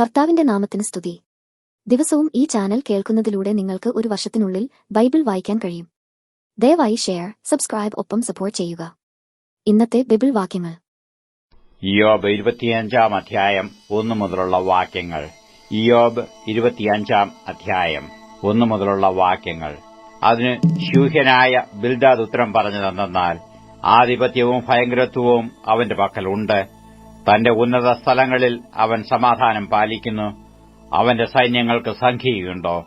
കർത്താവിന്റെ നാമത്തിന് സ്തുതി. ദിവസവും ഈ ചാനൽ കേൾക്കുന്നതിലൂടെ നിങ്ങൾക്ക് ഒരു വർഷത്തിനുള്ളിൽ ബൈബിൾ വായിക്കാൻ കഴിയും. ദയവായി ഷെയർ സബ്സ്ക്രൈബ് ഒപ്പം സപ്പോർട്ട് ചെയ്യുക. ഇന്നത്തെ ബൈബിൾ വാക്യങ്ങൾ. ഇയോബ് ഇരുപത്തിയഞ്ചാം അധ്യായം ഒന്നു മുതലുള്ള വാക്യങ്ങൾ. ഇയോബ് ഇരുപത്തിയഞ്ചാം അധ്യായം ഒന്നു മുതലുള്ള വാക്യങ്ങൾ. അതിന് ശൂഹ്യനായ ബിൽദാദ് ഉത്തരം പറഞ്ഞു തന്നാൽ ആധിപത്യവും ഭയങ്കരത്വവും അവന്റെ പക്കലുണ്ട്. തന്റെ ഉന്നത സ്ഥലങ്ങളിൽ അവൻ സമാധാനം പാലിക്കുന്നു. അവന്റെ സൈന്യങ്ങൾക്ക് സംഖ്യയുണ്ടോ?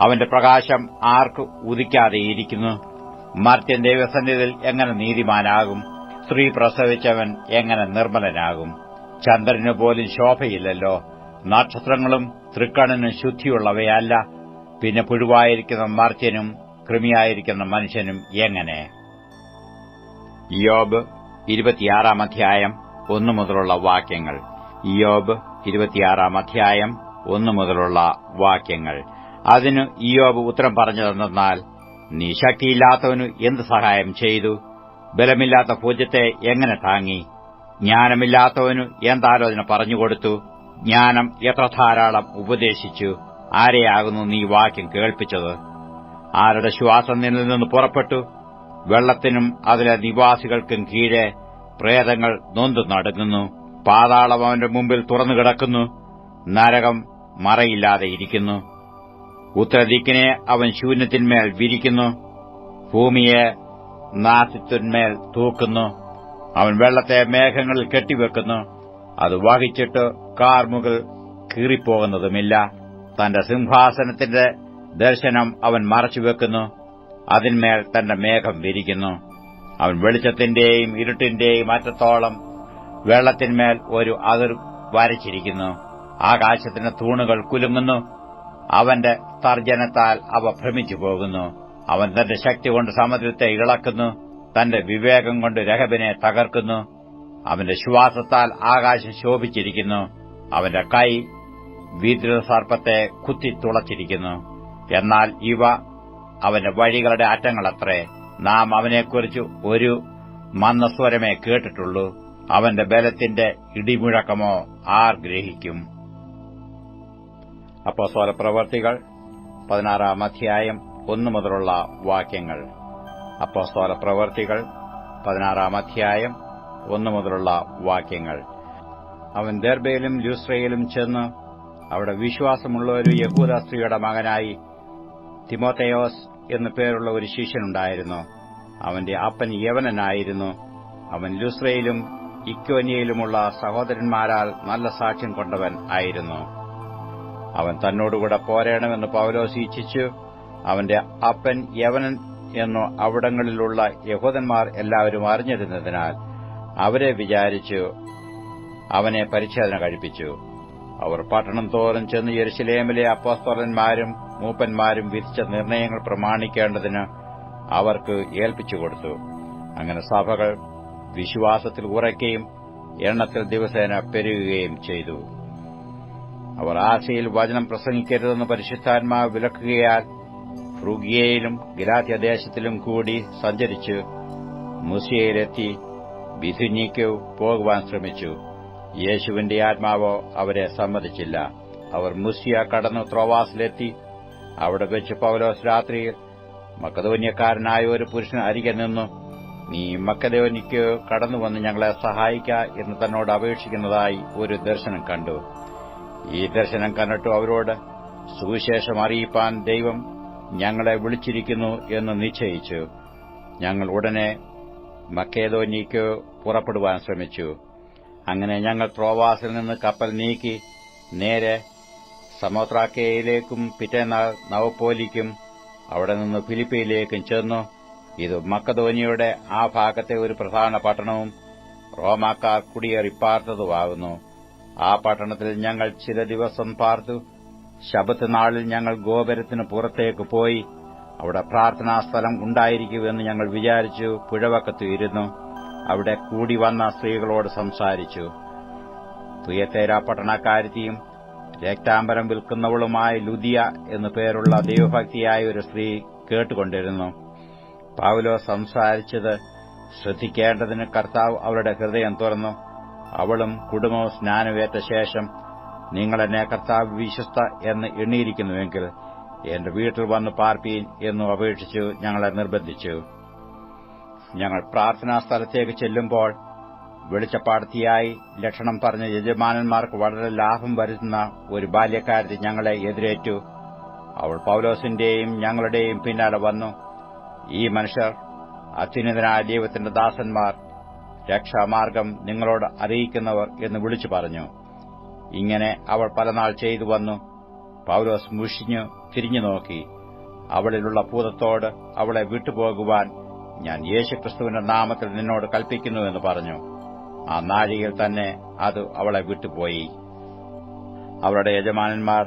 അവന്റെ പ്രകാശം ആർക്ക് ഉദിക്കാതെയിരിക്കുന്നു മർത്യൻ ദൈവസന്നിധിയിൽ എങ്ങനെ നീതിമാനാകും? സ്ത്രീ പ്രസവിച്ചവൻ എങ്ങനെ നിർമ്മലനാകും? ചന്ദ്രനു പോലും ശോഭയില്ലല്ലോ. നക്ഷത്രങ്ങളും തൃക്കണനും ശുദ്ധിയുള്ളവയല്ല. പിന്നെ പുഴുവായിരിക്കുന്ന മർത്യനും കൃമിയായിരിക്കുന്ന മനുഷ്യനും എങ്ങനെ? യോബ് ഇരുപത്തിയാറാം അധ്യായം. ഒന്നു മുതലുള്ള വാക്യങ്ങൾ. ഇയോബ് ഇരുപത്തിയാറാം അധ്യായം ഒന്നു മുതലുള്ള വാക്യങ്ങൾ. അതിനു ഇയോബ് ഉത്തരം പറഞ്ഞതെന്നാൽ നീ ശക്തിയില്ലാത്തവനു എന്ത് സഹായം ചെയ്തു? ബലമില്ലാത്ത പൂജ്യത്തെ എങ്ങനെ താങ്ങി? ജ്ഞാനമില്ലാത്തവനു എന്താലോചന പറഞ്ഞുകൊടുത്തു? ജ്ഞാനം എത്ര ധാരാളം ഉപദേശിച്ചു? ആരെയാകുന്നു നീ വാക്യം കേൾപ്പിച്ചത്? ആരുടെ ശ്വാസം നിന്നിൽ നിന്ന് പുറപ്പെട്ടു? വെള്ളത്തിനും അതിലെ നിവാസികൾക്കും കീഴെ പ്രേതങ്ങൾ നൊന്തു നടങ്ങുന്നു പാതാളം അവന്റെ മുമ്പിൽ തുറന്നു കിടക്കുന്നു. നരകം മറയില്ലാതെ ഇരിക്കുന്നു. ഉത്തരദിക്കിനെ അവൻ ശൂന്യത്തിന്മേൽ വിരിക്കുന്നു. ഭൂമിയെ നാസിത്തിന്മേൽ തൂക്കുന്നു. അവൻ വെള്ളത്തെ മേഘങ്ങളിൽ കെട്ടിവെക്കുന്നു. അത് വഹിച്ചിട്ട് കാർമുകൾ കീറിപ്പോകുന്നതുമില്ല. തന്റെ സിംഹാസനത്തിന്റെ ദർശനം അവൻ മറച്ചുവെക്കുന്നു. അതിന്മേൽ തന്റെ മേഘം വിരിക്കുന്നു. അവൻ വെളിച്ചത്തിന്റെയും ഇരുട്ടിന്റെയും മാറ്റത്തോളം വെള്ളത്തിന്മേൽ ഒരു അതിർ വരച്ചിരിക്കുന്നു. ആകാശത്തിന്റെ തൂണുകൾ കുലുങ്ങുന്നു. അവന്റെ തർജനത്താൽ അവ ഭ്രമിച്ചു പോകുന്നു അവൻ തന്റെ ശക്തി കൊണ്ട് സമുദ്രത്തെ ഇളക്കുന്നു. തന്റെ വിവേകം കൊണ്ട് രഹബിനെ തകർക്കുന്നു. അവന്റെ ശ്വാസത്താൽ ആകാശം ശോഭിച്ചിരിക്കുന്നു. അവന്റെ കൈ വിദ്രുത സർപ്പത്തെ കുത്തി തുളച്ചിരിക്കുന്നു. എന്നാൽ ഇവ അവന്റെ വഴികളുടെ അറ്റങ്ങളത്രേ. നാം അവനെക്കുറിച്ച് ഒരു മന്ദസ്വരമേ കേട്ടിട്ടുള്ളൂ. അവന്റെ ബലത്തിന്റെ ഇടിമുഴക്കമോ ആർ ഗ്രഹിക്കും? അപ്പോ പ്രവർത്തികൾ പതിനാറാം അധ്യായം ഒന്നു മുതലുള്ള വാക്യങ്ങൾ. അപ്പോ പ്രവർത്തികൾ പതിനാറാം അധ്യായം ഒന്നു മുതലുള്ള വാക്യങ്ങൾ. അവൻ ദർബയിലും ലൂസ്രയിലും ചെന്ന് അവിടെ വിശ്വാസമുള്ള ഒരു യഹൂദ സ്ത്രീയുടെ മകനായി തിമോത്തയോസ് എന്നു പേരുള്ള ഒരു ശിഷ്യനുണ്ടായിരുന്നു. അവന്റെ അപ്പൻ യവനനായിരുന്നു. അവൻ ലുസ്രയിലും ഇക്വനിയയിലുമുള്ള സഹോദരന്മാരാൽ നല്ല സാക്ഷ്യം കൊണ്ടവൻ ആയിരുന്നു. അവൻ തന്നോടുകൂടെ പോരേണമെന്ന് പൗലോസ് ഇച്ഛിച്ചു അവന്റെ അപ്പൻ യവനൻ എന്നു അവിടങ്ങളിലുള്ള യഹോദന്മാർ എല്ലാവരും അറിഞ്ഞിരുന്നതിനാൽ അവരെ വിചാരിച്ചു അവനെ പരിച്ഛേദന കഴിപ്പിച്ചു. അവർ പട്ടണം തോറും ചെന്ന് യെരുശലേമിലെ അപ്പോസ്തോലന്മാരും മൂപ്പന്മാരും വിധിച്ച നിർണയങ്ങൾ പ്രമാണിക്കേണ്ടതിന് അവർക്ക് ഏൽപ്പിച്ചു കൊടുത്തു. അങ്ങനെ സഭകൾ വിശ്വാസത്തിൽ ഉറയ്ക്കുകയും എണ്ണത്തിൽ ദിവസേന പെരുകുകയും ചെയ്തു. അവർ ആശയിൽ വചനം പ്രസംഗിക്കരുതെന്ന് പരിശുദ്ധാത്മാവ് വിലക്കുകയാൽ ഫ്രൂഗിയയിലും ഗിലാത്യദേശത്തിലും കൂടി സഞ്ചരിച്ച് മുസിയയിലെത്തി ബിഥുനിക്ക് പോകുവാൻ ശ്രമിച്ചു. യേശുവിന്റെ ആത്മാവോ അവരെ സമ്മതിച്ചില്ല. അവർ മുസിയ കടന്നു ത്രോവാസിലെത്തി അവിടെ വെച്ച് പൗലോസ് രാത്രിയിൽ മക്കതോന്യക്കാരനായ ഒരു പുരുഷൻ അരികെ നിന്നു. നീ മക്കതോനിക്ക് കടന്നുവന്ന് ഞങ്ങളെ സഹായിക്ക എന്ന് തന്നോട് അപേക്ഷിക്കുന്നതായി ഒരു ദർശനം കണ്ടു. ഈ ദർശനം കണ്ടിട്ടു അവരോട് സുവിശേഷം അറിയിപ്പാൻ ദൈവം ഞങ്ങളെ വിളിച്ചിരിക്കുന്നു എന്ന് നിശ്ചയിച്ചു. ഞങ്ങൾ ഉടനെ മക്കേതോനിക്ക് പുറപ്പെടുവാൻ ശ്രമിച്ചു. അങ്ങനെ ഞങ്ങൾ ത്രോവാസിൽ നിന്ന് കപ്പൽ നീക്കി നേരെ സമോത്രാക്കയിലേക്കും പിറ്റേ നവപോലിക്കും അവിടെ നിന്ന് ഫിലിപ്പയിലേക്കും ചെന്നു. ഇത് മക്കധോനിയുടെ ആ ഭാഗത്തെ ഒരു പ്രധാന പട്ടണവും റോമാക്കാർ കുടിയേറിപ്പാർത്തതുമാകുന്നു. ആ പട്ടണത്തിൽ ഞങ്ങൾ ചില ദിവസം പാർത്തു. ശബത്ത് നാളിൽ ഞങ്ങൾ ഗോപുരത്തിന് പുറത്തേക്ക് പോയി. അവിടെ പ്രാർത്ഥനാ സ്ഥലം ഉണ്ടായിരിക്കുമെന്ന് ഞങ്ങൾ വിചാരിച്ചു. പുഴവക്കത്ത് ഇരുന്നു. അവിടെ കൂടി വന്ന സ്ത്രീകളോട് സംസാരിച്ചു. തുയത്തേര പട്ടണക്കാരുത്തിയും രക്താംബരം വിൽക്കുന്നവളുമായ ലുദിയ എന്നു പേരുള്ള ദൈവഭക്തിയായ ഒരു സ്ത്രീ കേട്ടുകൊണ്ടിരുന്നു. പാവലോ സംസാരിച്ചത് ശ്രദ്ധിക്കേണ്ടതിന് കർത്താവ് അവളുടെ ഹൃദയം തുറന്നു. അവളും കുടുംബവും സ്നാനമേറ്റ ശേഷം നിങ്ങളെന്നെ കർത്താവ് വിശ്വസ്ത എന്ന് എണ്ണിയിരിക്കുന്നുവെങ്കിൽ എന്റെ വീട്ടിൽ വന്ന് പാർപ്പീൻ എന്നു അപേക്ഷിച്ചു ഞങ്ങളെ നിർബന്ധിച്ചു. ഞങ്ങൾ പ്രാർത്ഥനാ സ്ഥലത്തേക്ക് ചെല്ലുമ്പോൾ വെളിച്ചപ്പാടത്തിയായി ലക്ഷണം പറഞ്ഞ യജമാനന്മാർക്ക് വളരെ ലാഭം വരുത്തുന്ന ഒരു ബാല്യക്കാരത്തി ഞങ്ങളെ എതിരേറ്റു. അവൾ പൌലോസിന്റെയും ഞങ്ങളുടെയും പിന്നാലെ വന്നു. ഈ മനുഷ്യർ അത്യുന്നതനായ ദൈവത്തിന്റെ ദാസന്മാർ രക്ഷാമാർഗം നിങ്ങളോട് അറിയിക്കുന്നവർ എന്ന് വിളിച്ചു പറഞ്ഞു. ഇങ്ങനെ അവൾ പലനാൾ ചെയ്തു വന്നു. പൌലോസ് മുഷിഞ്ഞു തിരിഞ്ഞു നോക്കി. അവളിലുള്ള ഭൂതത്തോട് അവളെ വിട്ടുപോകുവാൻ ഞാൻ യേശുക്രിസ്തുവിന്റെ നാമത്തിൽ നിന്നോട് കൽപ്പിക്കുന്നുവെന്ന് പറഞ്ഞു. ആ നാഴികയിൽ തന്നെ അത് അവളെ വിട്ടുപോയി. അവളുടെ യജമാനന്മാർ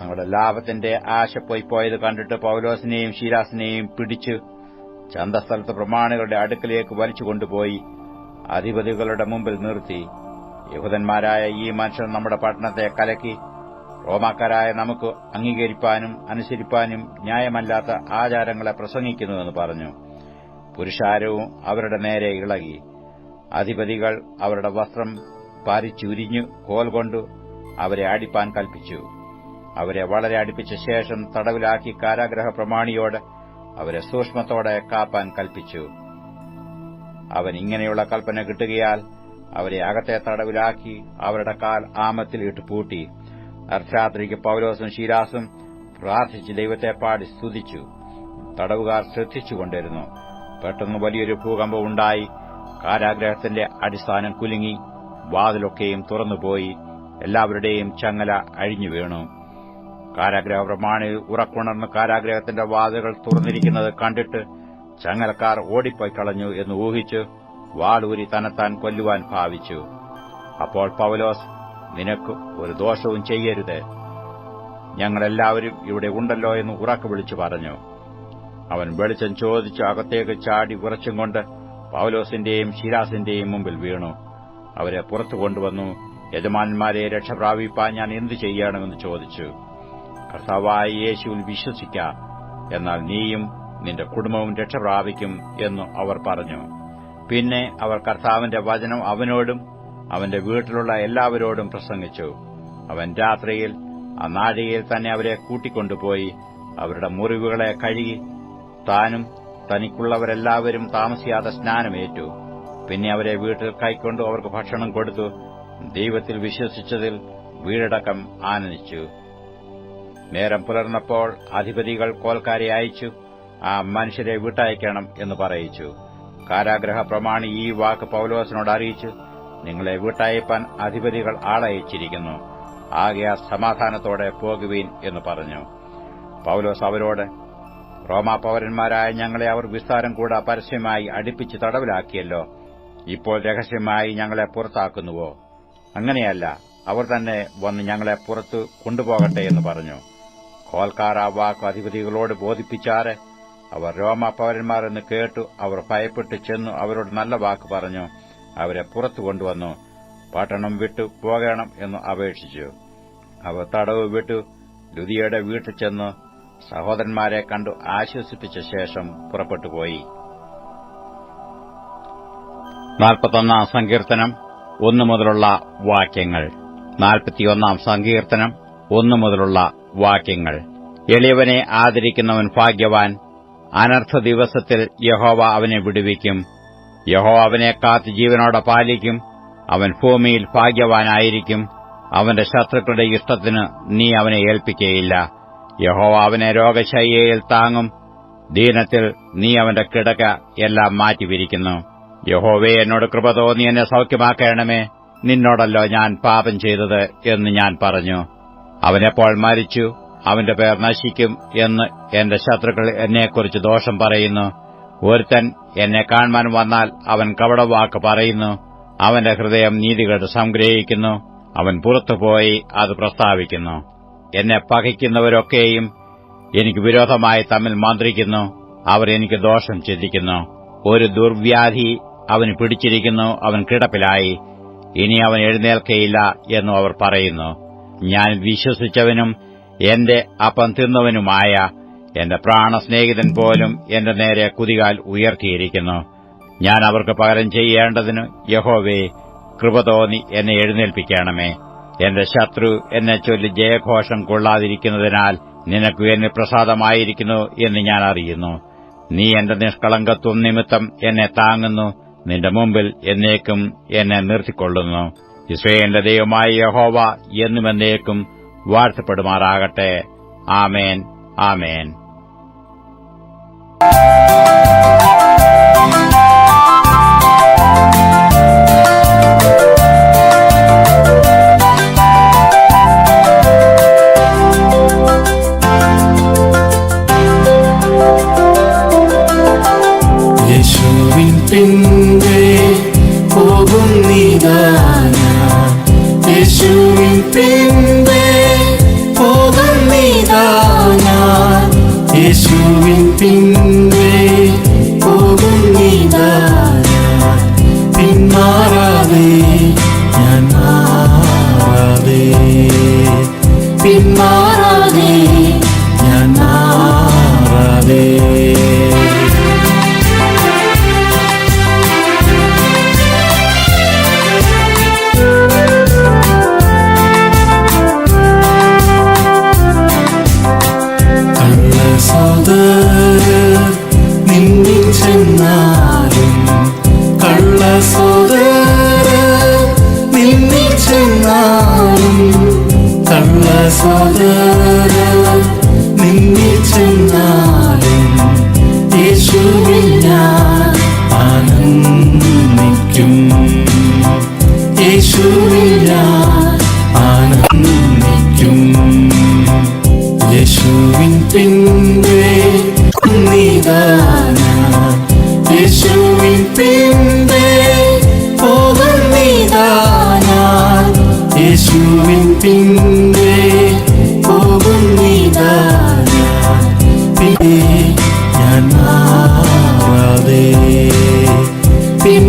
തങ്ങളുടെ ലാഭത്തിന്റെ ആശ പോയത് കണ്ടിട്ട് പൌലോസിനെയും ശീലാസിനെയും പിടിച്ച് ചന്തസ്ഥലത്ത് പ്രമാണികളുടെ അടുക്കലേക്ക് വലിച്ചു കൊണ്ടുപോയി അധിപതികളുടെ മുമ്പിൽ നിർത്തി. യഹൂദന്മാരായ ഈ മനുഷ്യർ നമ്മുടെ പട്ടണത്തെ കലക്കി റോമാക്കാരായ നമുക്ക് അംഗീകരിപ്പാനും അനുസരിപ്പാനും ന്യായമല്ലാത്ത ആചാരങ്ങളെ പ്രസംഗിക്കുന്നുവെന്ന് പറഞ്ഞു. പുരുഷാരവും അവരുടെ നേരെ ഇളകി. അധിപതികൾ അവരുടെ വസ്ത്രം പാരിച്ചുരിഞ്ഞു കോൽ കൊണ്ടു അവരെ അടിപ്പാൻ കൽപ്പിച്ചു. അവരെ വളരെ അടുപ്പിച്ച ശേഷം തടവിലാക്കി കാരാഗ്രഹ പ്രമാണിയോട് അവരെ സൂക്ഷ്മത്തോടെ കാപ്പാൻ കൽപ്പിച്ചു. അവൻ ഇങ്ങനെയുള്ള കൽപ്പന കിട്ടുകയാൽ അവരെ അകത്തെ തടവിലാക്കി അവരുടെ കാൽ ആമത്തിൽ ഇട്ട് പൂട്ടി. അർദ്ധരാത്രിക്ക് പൌലോസും ശീലാസും പ്രാർത്ഥിച്ച് ദൈവത്തെ പാടി സ്തുതിച്ചു. തടവുകാർ ശ്രദ്ധിച്ചുകൊണ്ടിരുന്നു. പെട്ടെന്ന് വലിയൊരു ഭൂകമ്പം ഉണ്ടായി. കാരാഗ്രഹത്തിന്റെ അടിസ്ഥാനം കുലുങ്ങി വാതിലൊക്കെയും തുറന്നുപോയി എല്ലാവരുടെയും ചങ്ങല അഴിഞ്ഞു വീണു. കാരാഗ്രഹ പ്രമാണി ഉറക്കുണർന്ന് കാരാഗ്രഹത്തിന്റെ വാതിലുകൾ തുറന്നിരിക്കുന്നത് കണ്ടിട്ട് ചങ്ങലക്കാർ ഓടിപ്പോയി കളഞ്ഞു എന്ന് ഊഹിച്ച് വാളൂരി തന്നെത്താൻ കൊല്ലുവാൻ ഭാവിച്ചു. അപ്പോൾ പൗലോസ് നിനക്ക് ഒരു ദോഷവും ചെയ്യരുത്. ഞങ്ങളെല്ലാവരും ഇവിടെ ഉണ്ടല്ലോ എന്ന് ഉറക്കെ വിളിച്ചു പറഞ്ഞു. അവൻ വെളിച്ചം ചോദിച്ച് അകത്തേക്ക് ചാടി ഉറച്ചും കൊണ്ട് പൗലോസിന്റെയും ഷീരാസിന്റെയും മുമ്പിൽ വീണു. അവരെ പുറത്തു കൊണ്ടുവന്നു. യജമാനന്മാരെ രക്ഷപ്രാപിപ്പാൻ ഞാൻ എന്തു ചെയ്യണമെന്ന് ചോദിച്ചു. കർത്താവായ യേശുവിൽ വിശ്വസിക്ക എന്നാൽ നീയും നിന്റെ കുടുംബവും രക്ഷപ്രാപിക്കും എന്നു അവർ പറഞ്ഞു. പിന്നെ അവർ കർത്താവിന്റെ വചനം അവനോടും അവന്റെ വീട്ടിലുള്ള എല്ലാവരോടും പ്രസംഗിച്ചു. അവൻ രാത്രിയിൽ ആ നാഴികയിൽ തന്നെ അവരെ കൂട്ടിക്കൊണ്ടുപോയി അവരുടെ മുറിവുകളെ കഴുകി താനും തനിക്കുള്ളവരെല്ലാവരും താമസിയാതെ സ്നാനമേറ്റു. പിന്നെ അവരെ വീട്ടിൽ കൈക്കൊണ്ടു അവർക്ക് ഭക്ഷണം കൊടുത്തു. ദൈവത്തിൽ വിശ്വസിച്ചതിൽ വീടടക്കം ആനന്ദിച്ചു. നേരം പുലർന്നപ്പോൾ അധിപതികൾ കോൽക്കാരെ അയച്ചു. ആ മനുഷ്യരെ വിട്ടയക്കണം എന്ന് പറയിച്ചു. കാരാഗ്രഹ പ്രമാണി ഈ വാക്ക് പൌലോസിനോട് അറിയിച്ചു. നിങ്ങളെ വിട്ടയപ്പാൻ അധിപതികൾ ആളയച്ചിരിക്കുന്നു. ആകെ സമാധാനത്തോടെ പോകുവീൻ എന്ന് പറഞ്ഞു. പൌലോസ് അവരോട് റോമാ പൌരന്മാരായ ഞങ്ങളെ അവർ വിസ്താരം കൂടെ പരസ്യമായി അടുപ്പിച്ച് തടവിലാക്കിയല്ലോ. ഇപ്പോൾ രഹസ്യമായി ഞങ്ങളെ പുറത്താക്കുന്നുവോ? അങ്ങനെയല്ല അവർ തന്നെ വന്ന് ഞങ്ങളെ പുറത്തു കൊണ്ടുപോകട്ടെ എന്ന് പറഞ്ഞു. കോൽക്കാർ ആ വാക്ക് അധിപതികളോട് ബോധിപ്പിച്ചാറ് അവർ റോമ പൌരന്മാർ എന്ന് കേട്ടു അവർ ഭയപ്പെട്ട് ചെന്നു അവരോട് നല്ല വാക്ക് പറഞ്ഞു. അവരെ പുറത്തു കൊണ്ടുവന്നു. പട്ടണം വിട്ടു പോകണം എന്ന് അപേക്ഷിച്ചു. അവർ തടവ് വിട്ടു. ലുതിയുടെ വീട്ടിൽ ചെന്ന് സഹോദരന്മാരെ കണ്ടു ആശ്വസിപ്പിച്ച ശേഷം പുറപ്പെട്ടുപോയി. നാൽപ്പത്തൊന്നാം സങ്കീർത്തനം ഒന്നു മുതലുള്ള വാക്യങ്ങൾ. നാൽപ്പത്തിയൊന്നാം സങ്കീർത്തനം ഒന്നു മുതലുള്ള വാക്യങ്ങൾ. എളിയവനെ ആദരിക്കുന്നവൻ ഭാഗ്യവാൻ. അനർത്ഥ ദിവസത്തിൽ യഹോവ അവനെ വിടുവിക്കും. യഹോവ അവനെ കാത്ത് ജീവനോടെ പാലിക്കും. അവൻ ഭൂമിയിൽ ഭാഗ്യവാനായിരിക്കും. അവന്റെ ശത്രുക്കളുടെ ഇഷ്ടത്തിന് നീ അവനെ ഏൽപ്പിക്കുകയില്ല യഹോവ അവനെ രോഗശയ്യയിൽ താങ്ങും. ദീനത്തിൽ നീ അവന്റെ കിടക്ക എല്ലാം മാറ്റിവിരിക്കുന്നു. യഹോവേ എന്നോട് കൃപ തോന്നി എന്നെ സൌഖ്യമാക്കണമേ. നിന്നോടല്ലോ ഞാൻ പാപം ചെയ്തത് എന്ന് ഞാൻ പറഞ്ഞു. അവനെപ്പോൾ മരിച്ചു അവന്റെ പേർ നശിക്കും എന്ന് എന്റെ ശത്രുക്കൾ എന്നെക്കുറിച്ച് ദോഷം പറയുന്നു. ഒരുത്തൻ എന്നെ കാണുവാൻ വന്നാൽ അവൻ കവടവാക്ക് പറയുന്നു. അവന്റെ ഹൃദയം നീതികൾ സംഗ്രഹിക്കുന്നു. അവൻ പുറത്തുപോയി അത് പ്രസ്താവിക്കുന്നു. എന്നെ പകയ്ക്കുന്നവരൊക്കെയും എനിക്ക് വിരോധമായി തമ്മിൽ മന്ത്രിക്കുന്നു. അവർ എനിക്ക് ദോഷം ചിന്തിക്കുന്നു. ഒരു ദുർവ്യാധി അവന് പിടിച്ചിരിക്കുന്നു. അവൻ കിടപ്പിലായി. ഇനി അവൻ എഴുന്നേൽക്കയില്ല എന്നും അവർ പറയുന്നു. ഞാൻ വിശ്വസിച്ചവനും എന്റെ അപ്പം തിന്നവനുമായ എന്റെ പ്രാണസ്നേഹിതൻ പോലും എന്റെ നേരെ കുതികാൽ ഉയർത്തിയിരിക്കുന്നു. ഞാൻ അവർക്ക് പകരം ചെയ്യേണ്ടതിന് യഹോവേ കൃപ തോന്നി എന്നെ എഴുന്നേൽപ്പിക്കണമേ. എന്റെ ശത്രു എന്നെ ചൊല്ലി ജയഘോഷം കൊള്ളാതിരിക്കുന്നതിനാൽ നിനക്ക് എന്നെ പ്രസാദമായിരിക്കുന്നു എന്ന് ഞാൻ അറിയുന്നു. നീ എന്റെ നിഷ്കളങ്കത്വം നിമിത്തം എന്നെ താങ്ങുന്നു. നിന്റെ മുമ്പിൽ എന്നേക്കും എന്നെ നിർത്തിക്കൊള്ളുന്നു. ഇസ്രയേലിന്റെ ദൈവമായ യഹോവ എന്നുമെന്നേക്കും വാഴ്ത്തപ്പെടുമാറാകട്ടെ. ആമേൻ. ആമേൻ.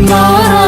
tomorrow.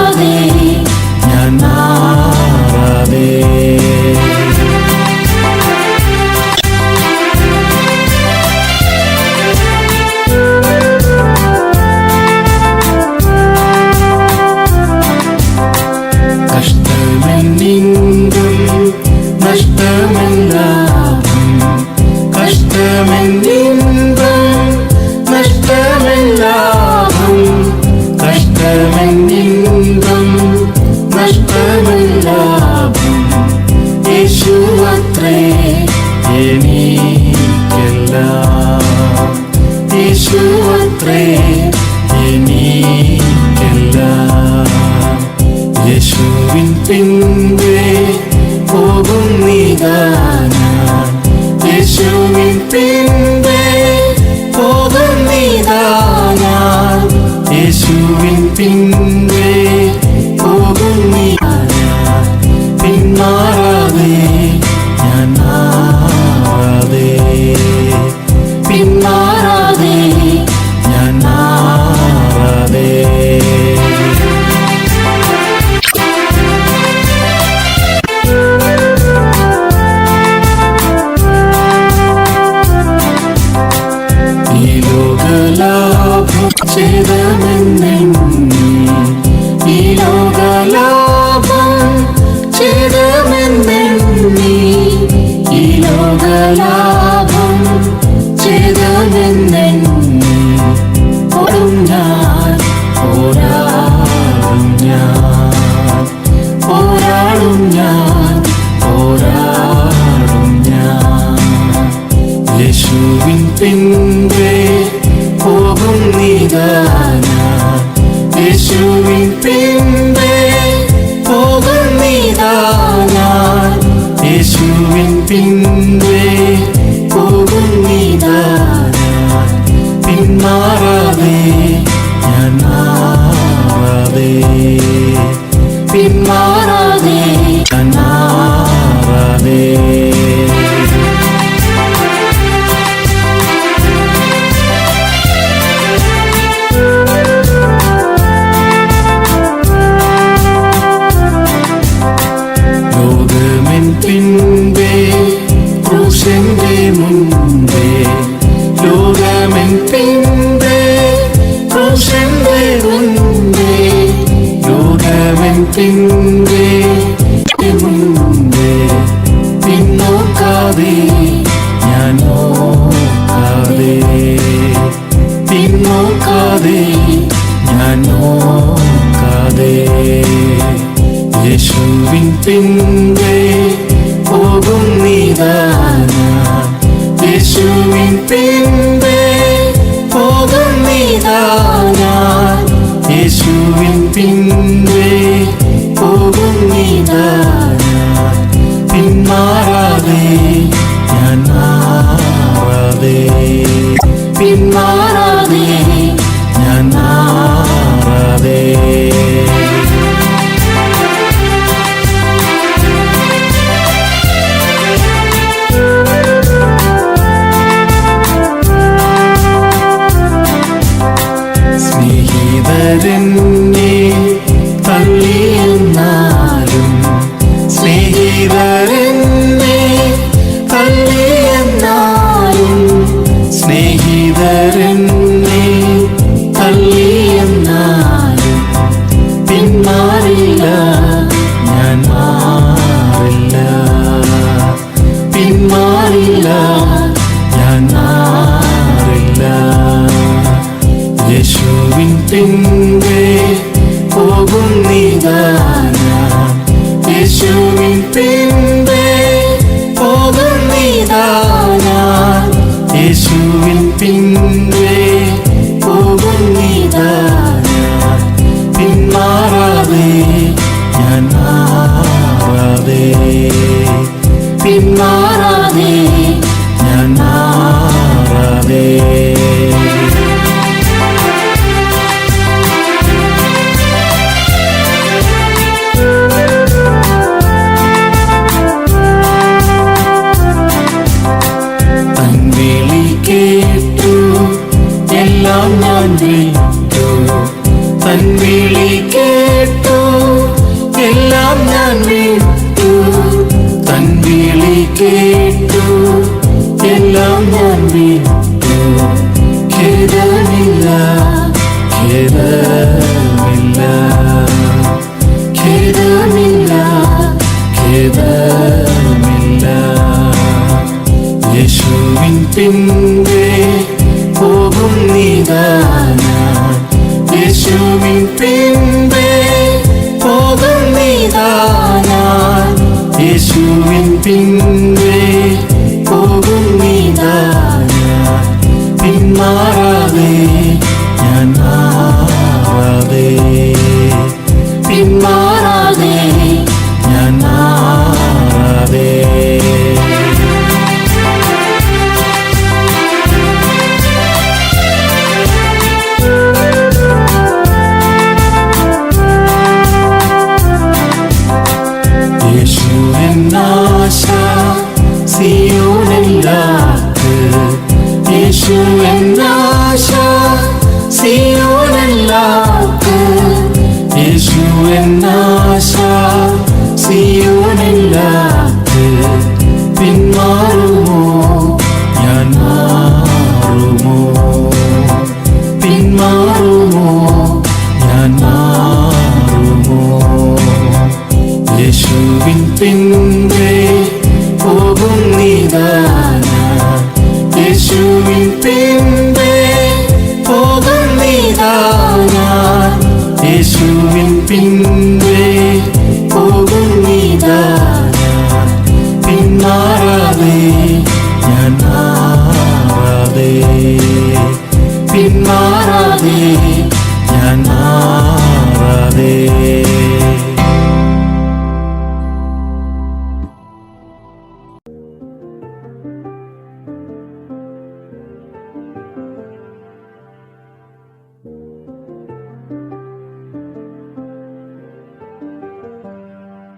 യേശുവിൻ പിൻപേ പോകുന്നിതാന യേശുവിൻ യേശുവിൻ പിന്നെ പോകുന്നിതാ യേശുവിൻ പിന്നെ പോകുന്നിതാ യേശുവിൻ പിന്നെ പോകുന്നിതാ പിന്നിതാ യേശുവിൻ പിൻപേ പോകുന്നിതാ യേശുവിൻ പിൻപേ പോകുന്നിതാ പിന്മാറാതെ ഞാൻ മാറാതെ. യേശുവിൻ പിൻപേ പോകും നീതാനാ യേശുവിൻ പിൻ 冰